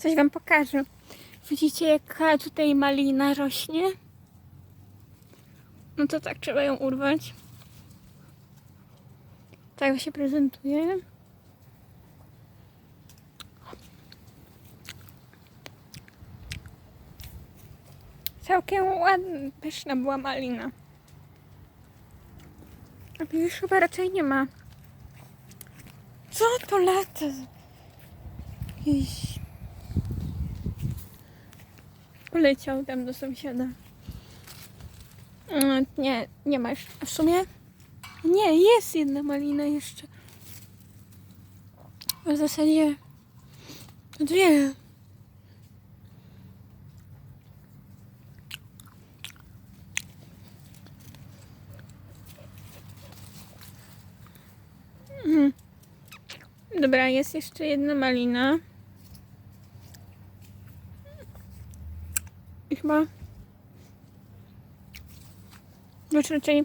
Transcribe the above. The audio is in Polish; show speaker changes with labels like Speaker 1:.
Speaker 1: Coś wam pokażę. Widzicie jaka tutaj malina rośnie? No to tak, trzeba ją urwać. Tak się prezentuje. Całkiem ładna, pyszna była malina. A już chyba raczej nie ma. Co to lata? Jakiś... Poleciał tam do sąsiada. Mm, Nie, nie ma. A w sumie? Nie, jest jedna malina jeszcze. W zasadzie dwie. Mhm. Dobra, jest jeszcze jedna malina. I chyba. Znaczy raczej